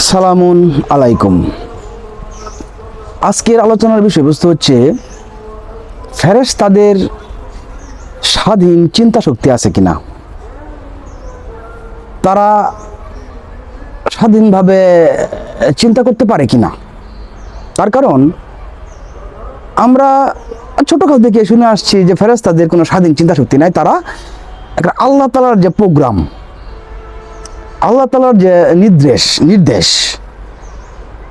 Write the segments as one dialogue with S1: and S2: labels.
S1: সালামুন আলাইকুম। আজকের আলোচনার বিষয়বস্তু হচ্ছে ফেরেশ তাদের স্বাধীন চিন্তা শক্তি আছে কিনা? তারা স্বাধীনভাবে চিন্তা করতে পারে কিনা? তার কারণ, আমরা ছোটকাল থেকে শুনে আসছি যে ফেরেশ তাদের কোনো স্বাধীন চিন্তা শক্তি নাই। তারা একটা আল্লাহ তালার যে প্রোগ্রাম আল্লাহ তালার যে নির্দেশ নির্দেশ,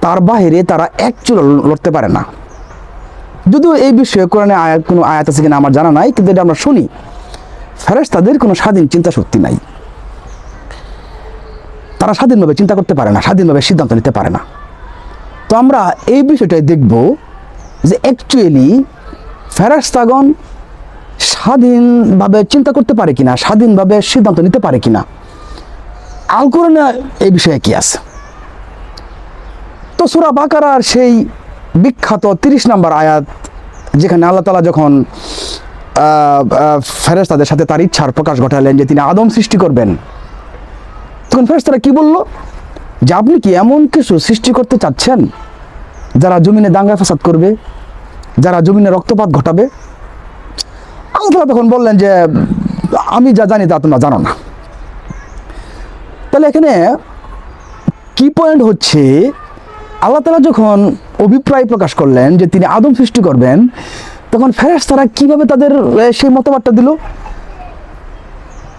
S1: তার বাহিরে তারা এক চুল লড়তে পারে না। যদিও এই বিষয়ে কোরআনে আয়াত, কোনো আয়াত আছে কিনা আমার জানা নাই, কিন্তু এটা আমরা শুনি। ফেরেশ তাদের কোনো স্বাধীন চিন্তা শক্তি নাই। তারা স্বাধীনভাবে চিন্তা করতে পারে না, স্বাধীনভাবে সিদ্ধান্ত নিতে পারে না। তো আমরা এই বিষয়টাই দেখব যে অ্যাকচুয়ালি ফেরেশতাগণ স্বাধীনভাবে চিন্তা করতে পারে কিনা, স্বাধীনভাবে সিদ্ধান্ত নিতে পারে কিনা। আল কোরআনে এই বিষয়ে কি আছে? তো সুরা বাকারার সেই বিখ্যাত তিরিশ নম্বর আয়াত, যেখানে আল্লাহ তালা যখন ফেরেস্তাদের সাথে তার ইচ্ছার প্রকাশ ঘটালেন যে তিনি আদম সৃষ্টি করবেন, তখন ফেরেস্তারা কী বলল? যে আপনি কি এমন কিছু সৃষ্টি করতে চাচ্ছেন যারা জমিনে দাঙ্গা ফাসাদ করবে, যারা জমিনে রক্তপাত ঘটাবে? আল্লাহ তখন বললেন যে, আমি যা জানি তা তোমরা জানো না। তাহলে এখানে কি পয়েন্ট হচ্ছে? আল্লাহ তালা যখন অভিপ্রায় প্রকাশ করলেন যে তিনি আদম সৃষ্টি করবেন, তখন ফেরেস তারা কীভাবে তাদের সেই মতবাদটা দিল?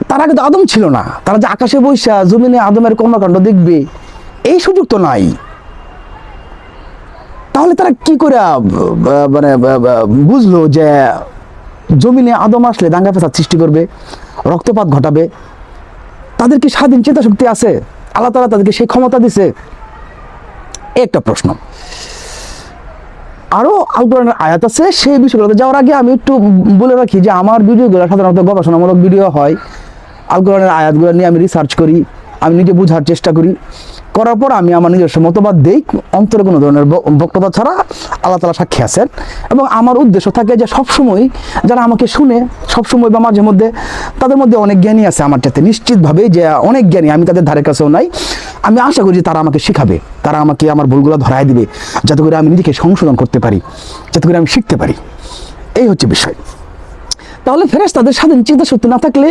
S1: তারা আগে তো আদম ছিল না। তারা যে আকাশে বৈশা, জমিনে আদমের কর্মকাণ্ড দেখবে, এই সুযোগ তো নাই। তাহলে তারা কি করে মানে বুঝলো যে জমিনে আদম আসলে দাঙ্গা ফেসাদ সৃষ্টি করবে, রক্তপাত ঘটাবে? তাদের কি স্বাধীন চিন্তা শক্তি আছে? আল্লাহ তালা তাদেরকে সেই ক্ষমতা দিছে? একটা প্রশ্ন। আরও আলকুরানের আয়াত আছে, সেই বিষয়গুলোতে যাওয়ার আগে আমি একটু বলে রাখি যে আমার ভিডিওগুলো সাধারণত গবেষণামূলক ভিডিও হয়। আলকুরানের আয়াতগুলো নিয়ে আমি রিসার্চ করি, আমি নিজে বোঝার চেষ্টা করি। করার পর আমি আমার নিজস্ব মতবাদ দিই, অন্তরে কোনো ধরনের বক্তব্য ছাড়া আল্লাহ তালা সাক্ষী আছেন। এবং আমার উদ্দেশ্য থাকে যে সবসময় যারা আমাকে শুনে, সবসময় বা মাঝে মধ্যে তাদের মধ্যে অনেক জ্ঞানী আছে আমার যাতে নিশ্চিতভাবে যে অনেক জ্ঞানী, আমি তাদের ধারে কাছেও নাই। আমি আশা করি যে তারা আমাকে শেখাবে, তারা আমাকে আমার ভুলগুলো ধরায় দিবে, যাতে করে আমি নিজেকে সংশোধন করতে পারি, যাতে করে আমি শিখতে পারি। এই হচ্ছে বিষয়। তাহলে ফেরেস তাদের স্বাধীন চিন্তা শক্তি না থাকলে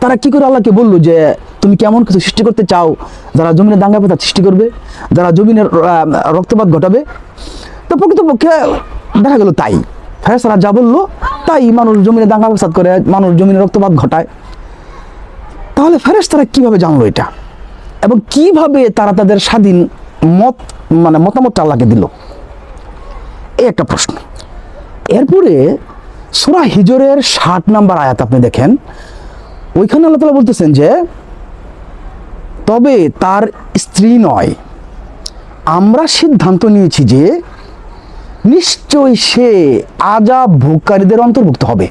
S1: তারা কি করে আল্লাহকে বলল যে, তুমি কেমন কিছু সৃষ্টি করতে চাও? যারা জমিনে দাঙ্গা পেতা সৃষ্টি করবে, যারা জমিনের রক্তপাত ঘটাবে। তো প্রকৃতপক্ষে দেখা গেল তাই। ফেরেস্তারা যা বলল, তাই মানুষ জমিনে দাঙ্গা পেসাদ করে, মানুষ জমিনে রক্তপাত ঘটায়। তাহলে ফেরেস্তারা কীভাবে জানলো এটা? এবং কীভাবে তারা তাদের স্বাধীন মত মানে মতামতটা আল্লাহকে দিল? এই একটা প্রশ্ন। এরপরে সুরা হিজরের ষাট নাম্বার আয়াত আপনি দেখেন। ওইখানে আল্লাহ তালা বলতেছেন যে, তবে তার স্ত্রী নয়। আমরা সিদ্ধান্ত নিয়েছি যে, নিশ্চয়ই সে আজাব ভোগকারীদের অন্তর্ভুক্ত হবে।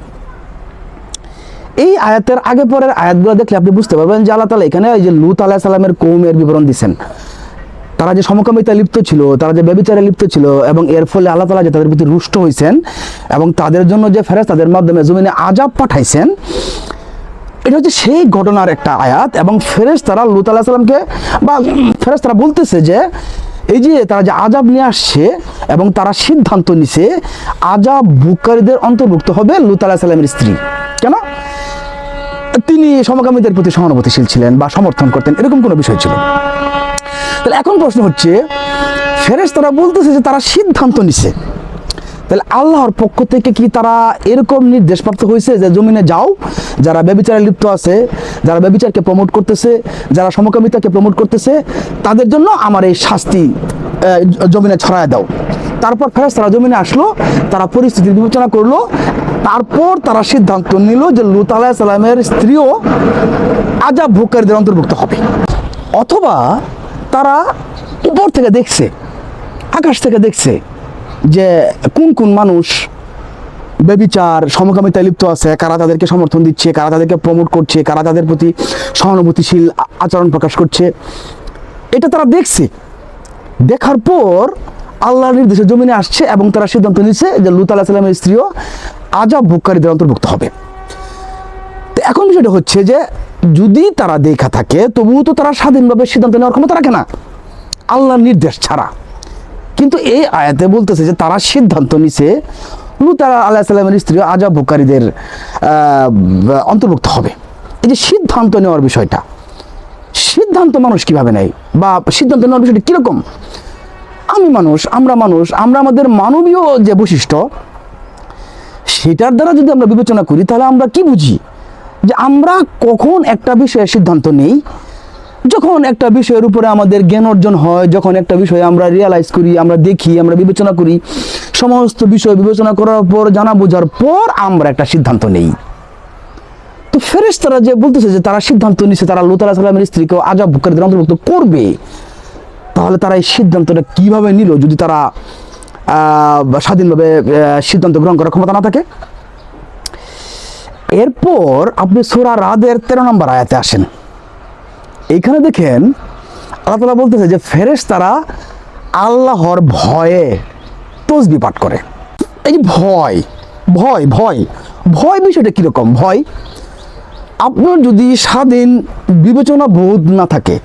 S1: এই আয়াতের আগে পরের আয়াতগুলো দেখলে আপনি বুঝতে পারবেন যে আল্লাহ তালা এখানে এই যে লুত আলাহ সালামের কৌমের বিবরণ দিচ্ছেন। তারা যে সমকামিতা লিপ্ত ছিল, তারা যে ব্যবিচারে লিপ্ত ছিল এবং এর ফলে আল্লাহ তালা যে তাদের প্রতি রুষ্ট হয়েছেন এবং তাদের জন্য যে ফেরেস তাদের মাধ্যমে জমিনে আজাব পাঠাইছেন এটা হচ্ছে সেই ঘটনার একটা আয়াত এবং ফেরেস তারা লুত আলাহ সাল্লামকে বা ফেরেস তারা বলতেছে যে, এই যে তারা যে আজাব নিয়ে আসছে এবং তারা সিদ্ধান্ত নিছে আজাব বুকারীদের অন্তর্ভুক্ত হবে লুত আলাহ সাল্লামের স্ত্রী। কেন? তিনি সমকামীদের প্রতি সহানুভূতিশীল ছিলেন বা সমর্থন করতেন, এরকম কোনো বিষয় ছিল তাহলে এখন প্রশ্ন হচ্ছে ফেরেস তারা বলতেছে যে তারা সিদ্ধান্ত নিছে। তাহলে আল্লাহর পক্ষ থেকে কি তারা এরকম নির্দেশ প্রাপ্ত হয়েছে যে জমিনে যাও, যারা ব্যবিচারে লিপ্ত আছে, যারা ব্যবিচারকে প্রমোট করতেছে, যারা সমকামিতাকে প্রমোট করতেছে, তাদের জন্য আমার এই শাস্তি জমিনে ছড়ায় দাও। তারপর ফেরেস তারা জমিনে আসলো, তারা পরিস্থিতি বিবেচনা করল, তারপর তারা সিদ্ধান্ত নিল যে লুত আলাহ সালামের স্ত্রীও আজাব ভোগকারীদের অন্তর্ভুক্ত হবে। অথবা তারা উপর থেকে দেখছে, আকাশ থেকে দেখছে যে কোন কোন মানুষ বেবিচার, সমকামিতায় লিপ্ত আছে, কারা তাদেরকে সমর্থন দিচ্ছে, কারা তাদেরকে প্রমোট করছে, কারা তাদের প্রতি সহানুভূতিশীল আচরণ প্রকাশ করছে, এটা তারা দেখছে। দেখার পর আল্লাহর নির্দেশে জমিনে আসছে এবং তারা সিদ্ধান্ত নিচ্ছে যে লুত আলাহ সাল্লামের স্ত্রীও আজাব ভোগকারীদের অন্তর্ভুক্ত হবে। তো এখন বিষয়টা হচ্ছে যে যদি তারা দেখা থাকে, তবুও তো তারা স্বাধীনভাবে সিদ্ধান্ত নেওয়ার ক্ষমতা রাখে না। আল্লাহর নির্দেশ ছাড়া। কিন্তু এই আয়াতে বলতেছে যে তারা সিদ্ধান্ত নিছে লুতারা আল্লাহ সাল্লামের স্ত্রী আজাব ভোকারীদের অন্তর্ভুক্ত হবে। এই যে সিদ্ধান্ত নেওয়ার বিষয়টা, সিদ্ধান্ত মানুষ কীভাবে নেয়? বা সিদ্ধান্ত নেওয়ার বিষয়টা কীরকম? আমি মানুষ, আমরা মানুষ, আমরা আমাদের মানবীয় যে বৈশিষ্ট্য, সেটার দ্বারা যদি আমরা বিবেচনা করি, তাহলে আমরা কি বুঝি? যে আমরা কখন একটা বিষয়ে সিদ্ধান্ত নেই যখন একটা বিষয়ের উপরে আমাদের জ্ঞান অর্জন হয়, যখন একটা বিষয়ে আমরা রিয়ালাইজ করি, আমরা দেখি, আমরা বিবেচনা করি, সমস্ত বিষয় বিবেচনা করার পর, জানা বোঝার পর আমরা একটা সিদ্ধান্ত নেই। তো ফেরেশতারা যে বলতেছে যে তারা সিদ্ধান্ত নিছে, তারা লোতালা সালামের স্ত্রীকে আজাব ভুকারীদের অন্তর্ভুক্ত করবে, তাহলে তারা এই সিদ্ধান্তটা কীভাবে নিল যদি তারা স্বাধীনভাবে সিদ্ধান্ত গ্রহণ করার ক্ষমতা না থাকে? এরপর আপনি সোরা রাদের তেরো নম্বর আয়াতে আসেন। এইখানে দেখেন আল্লাহ তালা বলতেছে যে ফেরেশ তারা আল্লাহর ভয়ে তসবি পাঠ করে। এই যে ভয় ভয় ভয় ভয় বিষয়টা কীরকম? ভয়, আপনার যদি স্বাধীন বিবেচনা বোধ না থাকে,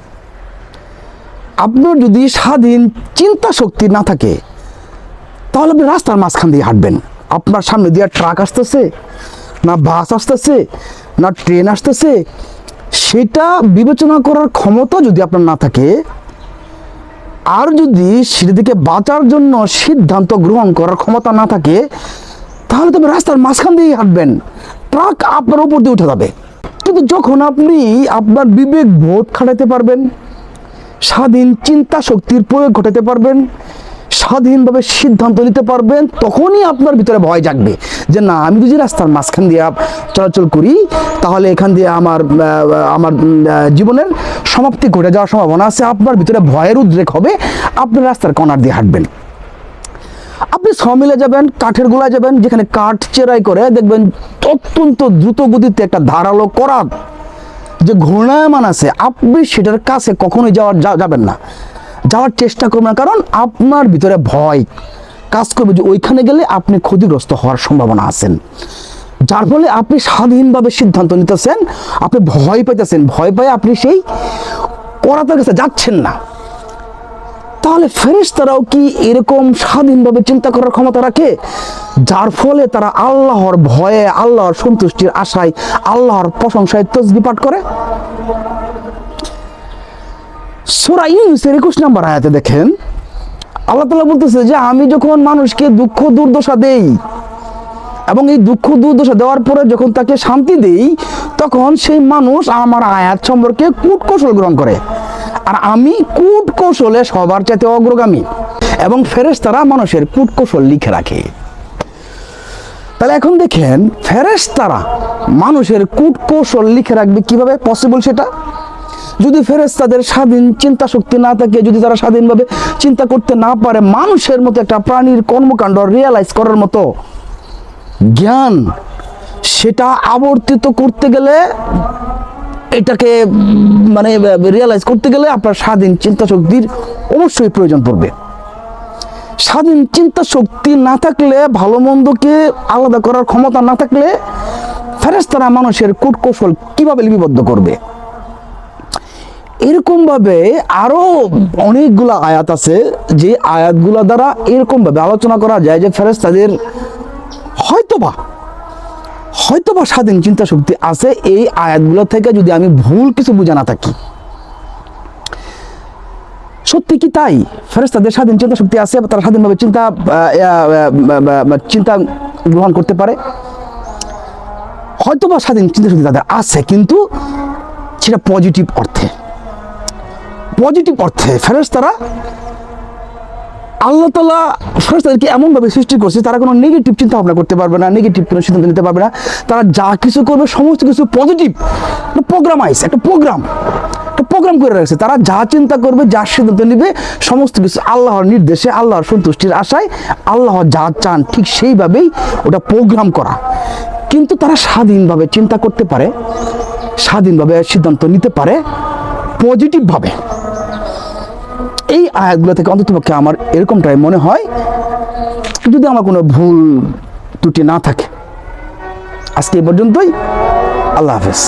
S1: আপনার যদি স্বাধীন চিন্তা শক্তি না থাকে, তাহলে আপনি রাস্তার মাঝখান দিয়ে হাঁটবেন। আপনার সামনে দিয়ে ট্রাক আসতেছে, না বাস আসতেছে, না ট্রেন আসতেছে সেটা বিবেচনা করার ক্ষমতা যদি আপনার না থাকে, আর যদি সেটা থেকে বাঁচার জন্য সিদ্ধান্ত গ্রহণ করার ক্ষমতা না থাকে, তাহলে তবে রাস্তার মাঝখান দিয়েই হাঁটবেন। ট্রাক আপনার উপর দিয়ে উঠে যাবে। কিন্তু যখন আপনি আপনার বিবেক বোধ খাটাতে পারবেন, স্বাধীন চিন্তা শক্তির প্রয়োগ ঘটাতে পারবেন স্বাধীনভাবে সিদ্ধান্ত নিতে পারবেন, তখনই আপনার ভিতরে ভয় জাগবে যে না, আমি যদি রাস্তার মাঝখান দিয়ে চলাচল করি, তাহলে এখান দিয়ে আমার আমার জীবনের সমাপ্তি ঘটে যাওয়ার সম্ভাবনা আছে, আপনার ভিতরে ভয়ের উদ্রেক হবে, আপনি রাস্তার কর্নার দিয়ে হাঁটবেন। আপনি সমিলে যাবেন, কাঠের গোলায় যাবেন, যেখানে কাঠ চেরাই করে, দেখবেন অত্যন্ত দ্রুত গতিতে একটা ধারালো করাত যে ঘূর্ণায়মান আছে, আপনি সেটার কাছে কখনোই যাওয়ার যাবেন না। যাওয়ার চেষ্টা করবেন না, কারণ আপনার ভিতরে ভয় কাজ করবে যে ওইখানে গেলে আপনি ক্ষতিগ্রস্ত হওয়ার সম্ভাবনা আছেন যার ফলে আপনি স্বাধীনভাবে সিদ্ধান্ত নিতেছেন, আপনি ভয় পাইতেছেন, ভয় পাই আপনি সেই করাতের কাছে যাচ্ছেন না। তাহলে ফেরেশতারাও কি এরকম স্বাধীনভাবে চিন্তা করার ক্ষমতা রাখে? যার ফলে তারা আল্লাহর ভয়ে, আল্লাহর সন্তুষ্টির আশায়, আল্লাহর প্রশংসায় তসবি পাঠ করে? সুরা ইউনুসের একুশ নম্বর আয়াতে দেখেন, আল্লাহ তালা বলতেছে যে, আমি যখন মানুষকে দুঃখ দুর্দশা দেই এবং এই দুঃখ দুর্দশা দেওয়ার পরে যখন তাকে শান্তি দেই, তখন সেই মানুষ আমার আয়াত সম্পর্কে কূট কৌশল গ্রহণ করে। আর আমি কূট কৌশলে সবার চাইতে অগ্রগামী এবং ফেরেস তারা মানুষের কূট কৌশল লিখে রাখে। তাহলে এখন দেখেন, ফেরেশতারা মানুষের কূট কৌশল লিখে রাখবে কীভাবে? পসিবল সেটা? যদি ফেরেশতাদের স্বাধীন চিন্তা শক্তি না থাকে, যদি তারা স্বাধীনভাবে চিন্তা করতে না পারে, মানুষের মতো একটা প্রাণীর কর্মকাণ্ড রিয়েলাইজ করার মতো জ্ঞান, সেটা আবর্তিত করতে গেলে, এটাকে মানে রিয়েলাইজ করতে গেলে আপনার স্বাধীন চিন্তা শক্তির অবশ্যই প্রয়োজন পড়বে। স্বাধীন চিন্তা শক্তি না থাকলে, ভালো মন্দকে আলাদা করার ক্ষমতা না থাকলে, ফেরেশতারা মানুষের কূট কৌশল কীভাবে লিপিবদ্ধ করবে? এরকমভাবে আরও অনেকগুলো আয়াত আছে যে আয়াতগুলো দ্বারা এরকমভাবে আলোচনা করা যায় যে ফেরেশতাদের হয়তোবা হয়তোবা স্বাধীন চিন্তা শক্তি আছে, এই আয়াতগুলো থেকে যদি আমি ভুল কিছু বুঝে না থাকি। সত্যি কি তাই? ফেরেশতাদের স্বাধীন চিন্তা শক্তি আছে, তারা স্বাধীনভাবে চিন্তা চিন্তা গ্রহণ করতে পারে। হয়তোবা স্বাধীন চিন্তা শক্তি তাদের আছে, কিন্তু সেটা পজিটিভ অর্থে। পজিটিভ অর্থে ফেরেশতারা আল্লাহ তালা ফেরেশতাদেরকে এমনভাবে সৃষ্টি করছে, তারা কোনো নেগেটিভ চিন্তা ভাবনা করতে পারবে না নেগেটিভ কোনো সিদ্ধান্ত নিতে পারবে না। তারা যা কিছু করবে, সমস্ত কিছু পজিটিভ প্রোগ্রামাইজ একটা প্রোগ্রাম একটা প্রোগ্রাম করে রাখছে। তারা যা চিন্তা করবে, যা সিদ্ধান্ত নেবে, সমস্ত কিছু আল্লাহর নির্দেশে, আল্লাহর সন্তুষ্টির আশায়, আল্লাহ যা চান ঠিক সেইভাবেই ওটা প্রোগ্রাম করা। কিন্তু তারা স্বাধীনভাবে চিন্তা করতে পারে, স্বাধীনভাবে সিদ্ধান্ত নিতে পারে পজিটিভভাবে এই আয়াতগুলো থেকে অন্ততপক্ষে আমার এরকমটাই মনে হয়, যদি আমার কোনো ভুল ত্রুটি না থাকে। আজকে এই পর্যন্তই, আল্লাহ হাফেজ।